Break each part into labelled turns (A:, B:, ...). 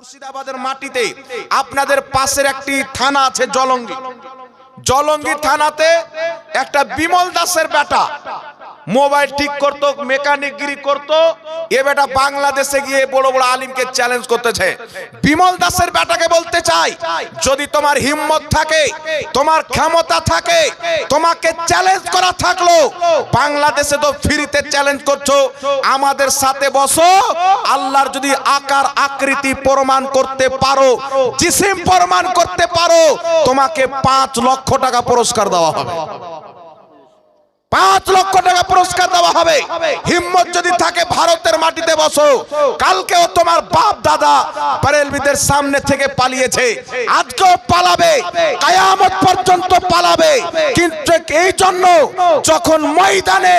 A: মুর্শিদাবাদের মাটিতে আপনাদের পাশের একটি থানা আছে জলঙ্গি। জলঙ্গি থানাতে একটা বিমল দাসের বেটা মোবাইল ঠিক করতো মেকানিকগিরি করতো, এ বেটা বাংলাদেশে গিয়ে বড় বড় আলিমকে চ্যালেঞ্জ করতেছে। বিমল দাসের বেটাকে বলতে চাই, যদি তোমার হিম্মত থাকে, তোমার ক্ষমতা থাকে, তোমাকে চ্যালেঞ্জ করা থাকল, বাংলাদেশে তো ফ্রিতে চ্যালেঞ্জ করছ, আমাদের সাথে বসো, আল্লাহর যদি আকার, আকৃতি প্রমাণ করতে পারো, জিসিম প্রমাণ করতে পারো, তোমাকে পাঁচ লক্ষ টাকা পুরস্কার দেওয়া হবে। পাঁচ লক্ষ টাকা পুরস্কার দেওয়া হবে। হিম্মত যদি থাকে ভারতের মাটিতে বসো। কালকেও তোমার বাপ, দাদা পারেলবিদের সামনে থেকে পালিয়েছে। আজকেও পালাবে। কায়ামত পর্যন্ত পালাবে। কিন্তু এই জন্য যখন ময়দানে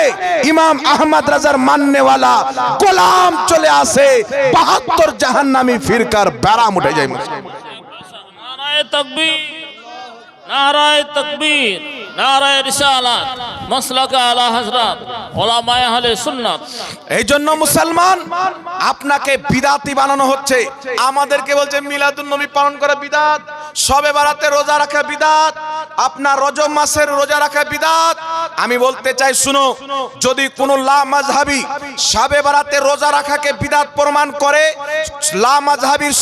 A: ইমাম আহমদ রাজার মান্যওয়ালা গোলাম চলে আসে, বাহাত্তর জাহান্নামী ফিরকার ব্যারাম উঠে যায়।
B: তকবীর। নারায় তকবীর, নারায় রিসালাত, মাসলাকে আলা হযরত, ওলামায়ে আহলে সুন্নাত।
A: এই জন্য মুসলমান, আপনাকে বিদাতি বানানো হচ্ছে। আমাদেরকে বলছে মিলাদুন পালন করা বিদাত, সবে বারাতে রোজা রাখা বিদাত, আপনার রজব মাসের রোজা রাখা বিদাত আমি বলতে চাই, শুনো, যদি কোন লা সবে বারাতে রোজা রাখাকে বিদাত প্রমাণ করে, লা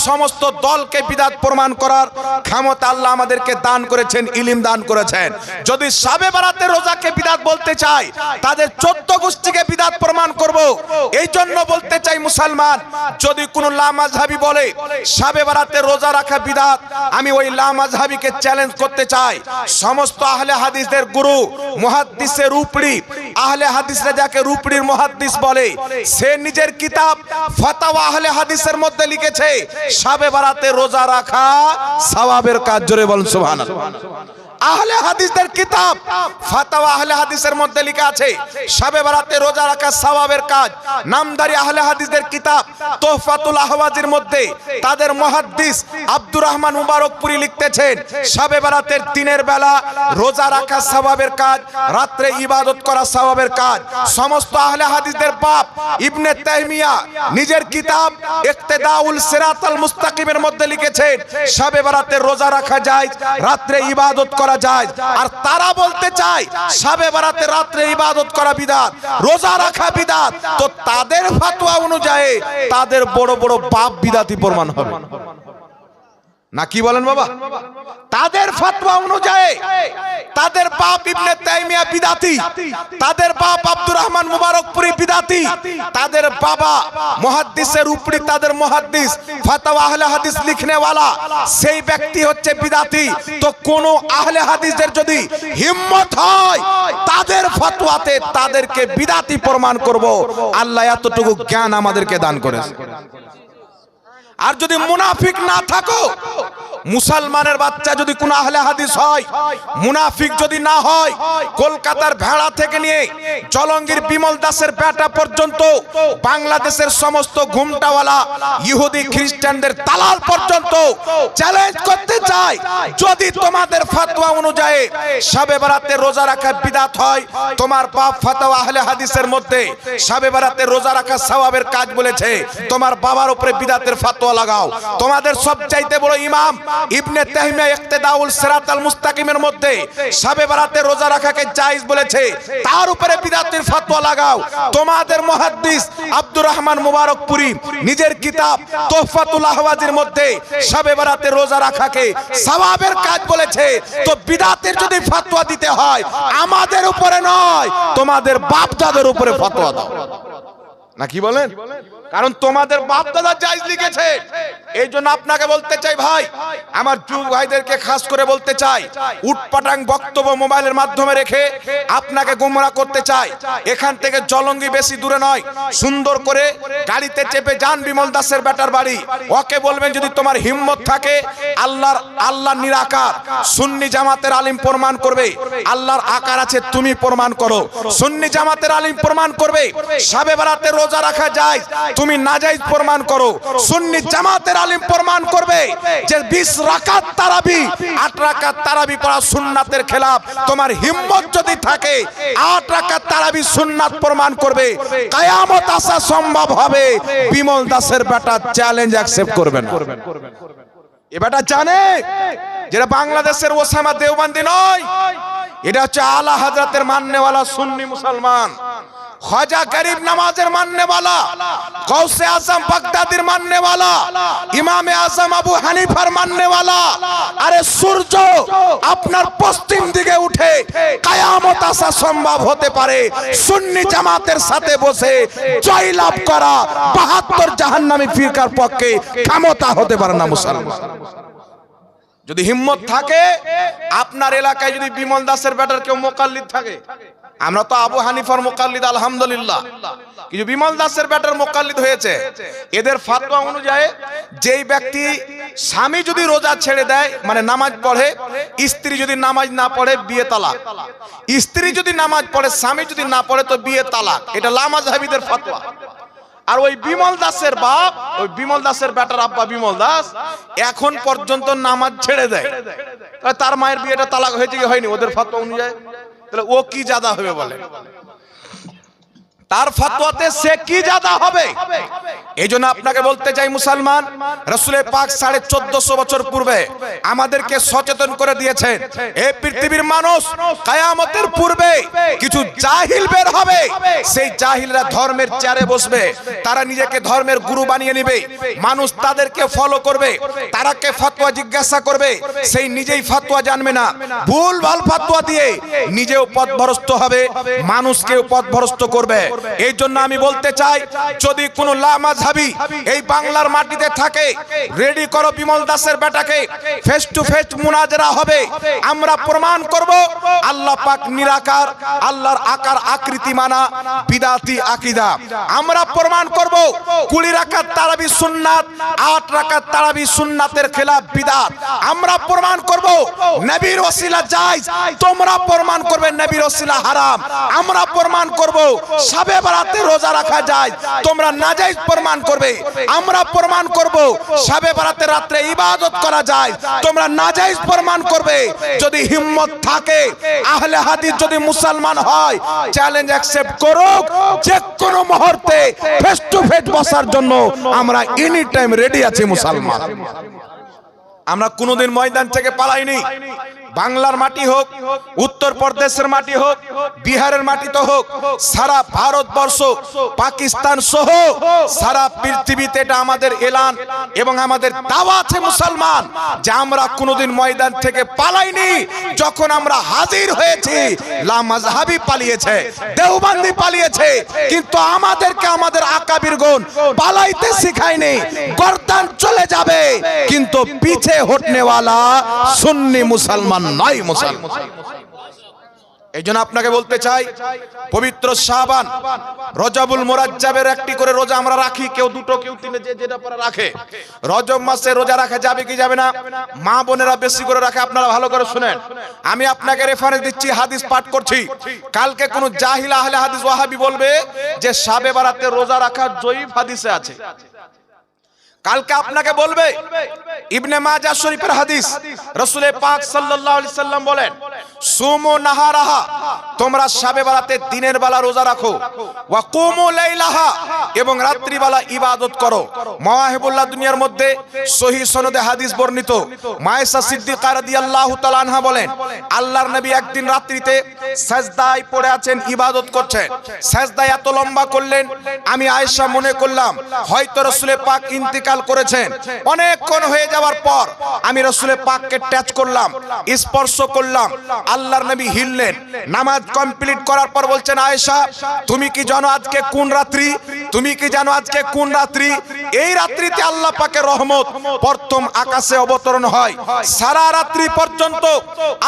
A: সমস্ত দলকে বিদাত প্রমাণ করার ক্ষমতা আল্লাহ আমাদেরকে দান করেছেন, ইলিম দান করেছেন। যদি সাবে বারাতে রোজাকে বিদাত বলতে চাই, তাদের চোদ্দ গোষ্ঠীকে বিদাত প্রমাণ করব। এই জন্য বলতে চাই মুসলমান, যদি কোন লামাজহাবি বলে, সাবে বারাতে রোজা রাখা বিদাত, আমি ওই লামাজহাবিকে চ্যালেঞ্জ করতে চাই। সমস্ত আহলে হাদিসদের গুরু মুহাদ্দিসের রূপড়ি আহলে হাদিসরা যাকে রূপড়ির মুহাদ্দিস বলে, সে নিজের কিতাব, ফাতাওয়া আহলে হাদিসের মধ্যে লিখেছে, সাবে বারাতে রোজা রাখা সওয়াবের কাজ। জোরে বলুন, সুবহানাল্লাহ। আহলে হাদিসদের কিতাব, ফাতাওয়া আহলে হাদিসের মধ্যে লেখা আছে শাবে বারাতে রোজা রাখা সওয়াবের কাজ, নামদারি আহলে হাদিসদের কিতাব, তোহফাতুল আহওয়াজের মধ্যে তাদের মুহাদ্দিস আব্দুর রহমান মুবারকপুরি লিখতেছেন শাবে বারাতের দিনের বেলা রোজা রাখা সওয়াবের কাজ, রাত্রে ইবাদত করা সওয়াবের কাজ, সমস্ত আহলে হাদিসদের বাপ ইবনে তাইমিয়া নিজের কিতাব ইক্তেদাউল সিরাতাল মুস্তাকিমের মধ্যে লিখেছেন শাবে বারাতে রোজা রাখা যায় রাত্রে ইবাদত করা যায়। আর তারা বলতে চায়, সাবে বারাতে রাত্রে ইবাদত করা বিদাত, রোজা রাখা বিদাত। তো তাদের ফাতোয়া অনুযায়ী তাদের বড় বড় পাপ বিদাতি প্রমাণ হবে। না কি বলেন বাবা? তাদের ফতোয়া অনুযায়ী তাদের বাপ ইবনে তাইমিয়া বিদাতি, তাদের বাপ আব্দুর রহমান মুবারকপুরি বিদাতি, তাদের বাবা মুহাদ্দিসের উপরি তাদের মুহাদ্দিস ফাতাওয়া আহলে হাদিস লিখনেওয়ালা, সেই ব্যক্তি হচ্ছে বিদাতি। তো কোন আহলে হাদিসের যদি হিম্মত হয়, তাদের ফতোয়াতে তাদেরকে বিদাতি প্রমাণ করব। আল্লাহ এতটুকু জ্ঞান আমাদেরকে দান করেছে। আর যদি মুনাফিক না থাকো মুসলমানের বাচ্চা যদি কোন আহলে হাদিস হয়, মুনাফিক যদি না হয়, কলকাতার ভেড়া থেকে নিয়ে জলঙ্গির বিমল দাসের বেটা পর্যন্ত, বাংলাদেশের সমস্ত ঘুমটাওয়ালা ইহুদি খ্রিস্টানদের তালাল পর্যন্ত চ্যালেঞ্জ করতে চাই যদি তোমাদের ফতোয়া অনুযায়ী সাবে বারাতে রোজা রাখা বিদাত হয়, তোমার বাপ ফতোয়া আহলে হাদিসের মধ্যে সাবে বারাতে রোজা রাখা সওয়াবের কাজ বলেছে, তোমার বাবার উপরে বিদাতের ফতোয়া লাগাও। তোমাদের সবচাইতে বড় ইমাম ইবনে তাহমিয়া ইক্তেদাউল সিরাতাল মুস্তাকিমের মধ্যে সাবে বারাতে রোজা রাখাকে জায়েজ বলেছে। তার উপরে বিদাতের ফতোয়া লাগাও। তোমাদের মুহাদ্দিস আব্দুর রহমান মুবারকপুরি নিজের কিতাব তোহফাতুল আহওয়াজের মধ্যে সাবে বারাতে রোজা রাখাকে সওয়াবের কাজ বলেছে। তো বিদাতের যদি ফতোয়া দিতে হয়, আমাদের উপরে নয়, তোমাদের বাপ দাদার উপরে ফতোয়া দাও। না কি বলেন? কারণ তোমাদের বাপ দাদা জায়জ লিখেছে। এই জন্য আপনাকে বলতে চাই ভাই, আমার যুব ভাইদেরকে খাস করে বলতে চাই, উটপাটাং বক্তব্য মোবাইলের মাধ্যমে রেখে আপনাকে গুমরা করতে চাই। এখান থেকে জলঙ্গি বেশি দূরে নয়, সুন্দর করে গাড়িতে চেপে যান বিমল দাসের বেটার বাড়ি। ওকে বলবেন, যদি তোমার হিম্মত থাকে, আল্লাহর আল্লাহ নিরাকার সুন্নি জামাতের আলিম প্রমাণ করবে। আল্লাহর আকার আছে, তুমি প্রমাণ করো। সুন্নি জামাতের আলিম প্রমাণ করবে। সাবে বেড়াতে রোজা রাখা যায়, তুমি নাজাইজ প্রমাণ করো। সুন্নি জামাতের আলিম প্রমাণ করবে যে বিশ রাকাত তারাবি, আট রাকাত তারাবি পড়া সুন্নাতের খেলাফ। তোমার হিম্মত যদি থাকে, আট রাকাত তারাবি সুন্নাত প্রমাণ করবে। কায়ামত আসা সম্ভব হবে। বিমল দাসের বেটা চ্যালেঞ্জ অ্যাকসেপ্ট করবে না। এ বেটা জানে যেটা বাংলাদেশের ওসামা দেওবন্দি নয়, এটা হচ্ছে আলা হাজরাতের মান্যওয়ালা সুন্নি মুসলমান। খাজা গরিব নামাজের মান্যওয়ালা গৌসে আজম বাগদাদির মান্যওয়ালা ইমামে আজম আবু হানিফার মান্যওয়ালা আরে সূর্য আপনার পশ্চিম দিকে উঠে কায়ামত আসা সম্ভব হতে পারে সুন্নি জামাতের সাথে বসে জয়লাভ করা বাহাত্তর জাহান্নামী ফিরকার পক্ষে ক্ষমতা হতে পারে না মুসলমান যদি হিম্মত থাকে, আপনার এলাকায় যদি বিমল দাসের ব্যাটার কেউ মোকাল্লিদ থাকে আমরা তো আবু হানিফার মোকাল্লিদ, আলহামদুলিল্লাহ। কিছু বিমল দাসের ব্যাটার মোকাল্লিদ হয়েছে। এদের ফাতোয়া অনুযায়ী যেই ব্যক্তি স্বামী যদি রোজা ছেড়ে দেয় মানে নামাজ পড়ে, স্ত্রী যদি নামাজ না পড়ে, বিয়ে তালাক। স্ত্রী যদি নামাজ পড়ে, স্বামী যদি না পড়ে, তো বিয়ে তালাক। এটা লামাজ হাবিদের ফাতোয়া আর ওই বিমল দাসের বাপ, ওই বিমল দাসের ব্যাটার আব্বা বিমল দাস, এখন পর্যন্ত নামাজ ছেড়ে দেয়। তার মায়ের বিয়েটা তালাক হয়েছে কি হয়নি? ওদের ফাতোয়া অনুযায়ী। তাহলে ও কি জাদা হবে বলে? তার ফাতোয়াতে সে কি জাদা হবে? এই জন্য আপনাকে বলতে চাই মুসলমান রসুলের পাক সাড়ে চোদ্দশো বছর পূর্বে আমাদেরকে সচেতন করে দিয়েছেন। এই পৃথিবীর মানুষ কায়ামতের পূর্বে কিছু জাহিল বের হবে। সেই জাহিলরা ধর্মের চেয়ারে বসবে। তারা নিজেকে ধর্মের গুরু বানিয়ে নেবে। মানুষ তাদেরকে ফলো করবে। তারাকে ফাতোয়া জিজ্ঞাসা করবে? সেই নিজেই ফাতোয়া জানবে না। ভুল ভালো ফাতোয়া দিয়ে নিজেও পথভ্রষ্ট হবে। মানুষকেও পথভ্রষ্ট করবে। এই জন্য আমি বলতে চাই যদি কোনো লামাঝাবি এই বাংলার মাটিতে থাকে রেডি করো বিমল দাসের বেটাকে ফেস টু ফেস মুনাজরা হবে। আমরা প্রমাণ করব আল্লাহ পাক নিরাকার আল্লাহর আকার আকৃতি মানা বিদাতি আকিদা। আমরা প্রমাণ করব কুড়ি রাকাত তারাবি সুন্নাত আট রাকাত তারাবি সুন্নাতের খেলাফ বিদাত। আমরা প্রমাণ করব নবীর ওসিলা জায়েজ তোমরা প্রমাণ করবে নবীর ওসিলা হারাম। আমরা প্রমাণ করব সাবে বারাতে রোজা রাখা যায়? তোমরা নাজায়েজ প্রমাণ করবে। আমরা প্রমাণ করব সাবে বারাতে রাত্রে ইবাদত করা যায়। তোমরা নাজায়েজ প্রমাণ করবে। যদি হিম্মত থাকে, আহলে হাদিস যদি মুসলমান হয় চ্যালেঞ্জ অ্যাকসেপ্ট করুক। যে কোনো মুহূর্তে ফেস টু ফেস বসার জন্য আমরা এনি টাইম রেডি আছি মুসলমান। আমরা কোনোদিন ময়দান থেকে পালাইনি। বাংলার মাটি হোক উত্তর প্রদেশের মাটি হোক, বিহারের মাটিতে হোক, সারা ভারতবর্ষ, পাকিস্তান সহ সারা পৃথিবীতে এটা আমাদের এলান এবং আমাদের দাওয়া আছে মুসলমান যে আমরা কোনোদিন ময়দান থেকে পালাইনি। যখন আমরা হাজির হয়েছি লামাজহাবি পালিয়েছে, দেওবান্দি পালিয়েছে, কিন্তু আমাদেরকে আমাদের আকাবির গুণ পালাইতে শিখায়নি, গর্দান চলে যাবে, কিন্তু পিছে হটনেওয়ালা সুন্নি মুসলমান নয় মুসলমান। এই জন্য আপনাকে বলতে চাই, পবিত্র শাহবান রজাবুল মোরাজ্জাবের একটি করে রোজা আমরা রাখি, কেউ দুটো, কেউ তিনে, যে যেটা পরে রাখে। রজব মাসে রোজা রাখা যাবে কি যাবে না? মা বোনেরা বেশি করে রাখে, আপনারা ভালো করে শুনেন। আমি আপনাকে রেফারেন্স দিচ্ছি, হাদিস পাঠ করছি। কালকে কোন জাহিল আহলে হাদিস ওয়াহাবি বলবে যে সাবে বারাতে রোজা রাখা জয়ীফ হাদিসে আছে। কালকে আপনাকে বলবে, ইবনে মাজা শরীফের হাদিস রসুলে পাক সাল্লাল্লাহু আলাইহি সাল্লাম বলেন, সুমু নাহারাহা তোমরা শাবে বারাতে দিনের বেলা রোজা রাখো। ওয়া কুমু লাইলাহা, এবং রাত্রি বেলা ইবাদত করো। মাওয়াহিবুল্লাহ দুনিয়ার মধ্যে সহি সনদে হাদিস বর্ণিত। মায়েশা সিদ্দিকা রাদিয়াল্লাহু তাআলা আনহা বলেন, আল্লাহর নবী একদিন রাত্রিতে সাজদায় পড়ে আছেন, ইবাদত করছেন। সাজদায় এত লম্বা করলেন, আমি আয়েশা মনে করলাম, হয়তো রসুলে পাক ইন্তিকাল করেছেন। অনেকক্ষণ হয়ে যাওয়ার পর আমি রসুলে পাককে টাচ করলাম, স্পর্শ করলাম। আল্লাহর নবী হিললেন, নামাজ কমপ্লিট করার পর বলছেন, আয়েশা, তুমি কি জানো আজকে কোন রাত্রি? তুমি কি জানো আজকে কোন রাত্রি? এই রাত্রিতে আল্লাহ পাকের রহমত প্রথম আকাশে অবতরণ হয়। সারা রাত্রি পর্যন্ত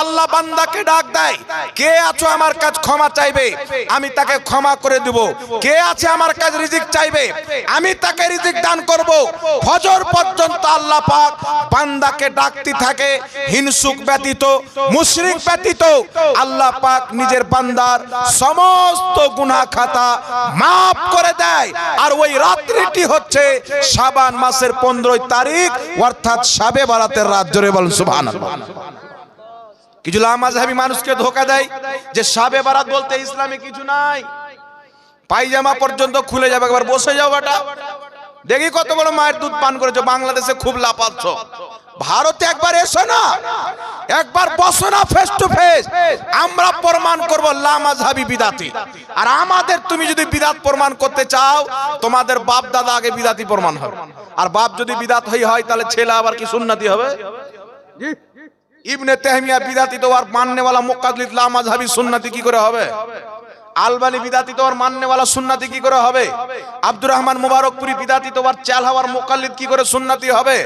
A: আল্লাহ বান্দাকে ডাক দেয়, কে আছো আমার কাজ ক্ষমা চাইবে? আমি তাকে ক্ষমা করে দেব। কে আছে আমার কাজ রিজিক চাইবে? আমি তাকে রিজিক দান করব। ফজর পর্যন্ত আল্লাহ পাক বান্দাকে ডাকতে থাকে, হিংসুক ব্যতীত, মুশরিক ব্যতীত। আল্লাহ পাক নিজের বান্দার সমস্ত গুনাহ খাতা মাফ করে দেয়। আর ওই রাত্রিটি হচ্ছে শাবান মাসের পনেরোই তারিখ, অর্থাৎ সাবে বারাতের রাত। জোরে বলেন সুভান কিছু লামাজহাবি মানুষকে ধোকা দেয় যে সাবে বারাত বলতে ইসলামে কিছু নাই। পাইজামা পর্যন্ত খুলে যাবে, একবার বসে যাও বেটা। দেখি কত বড় মায়ের দুধ পান করেছ, বাংলাদেশে খুব লাপাচ্ছ। ভারতে একবার এসো না। একবার বসো না ফেস টু ফেস আমরা প্রমাণ করব লামাজহাবি বিদাতি। আর আমাদের তুমি যদি বিদাত প্রমাণ করতে চাও, তোমাদের বাপ দাদা আগে বিদাতি প্রমাণ হবে। আর বাপ যদি বিদাত হই হয়, তাহলে ছেলে আবার কি সুন্নতি হবে? ইবনে তেহমিয়া বিদাতি তো আর মাননেওয়ালা মুকাদলিত লামাজহাবি সুন্নতি কি করে হবে? আলবানি বিদাতি তো আর মাননেওয়ালা সুন্নাতি কি করে হবে? আব্দুর রহমান মুবারকপুরি বিদাতি তো আর চাল হওয়ার মোকাল্লিদ কি করে সুন্নাতি হবে?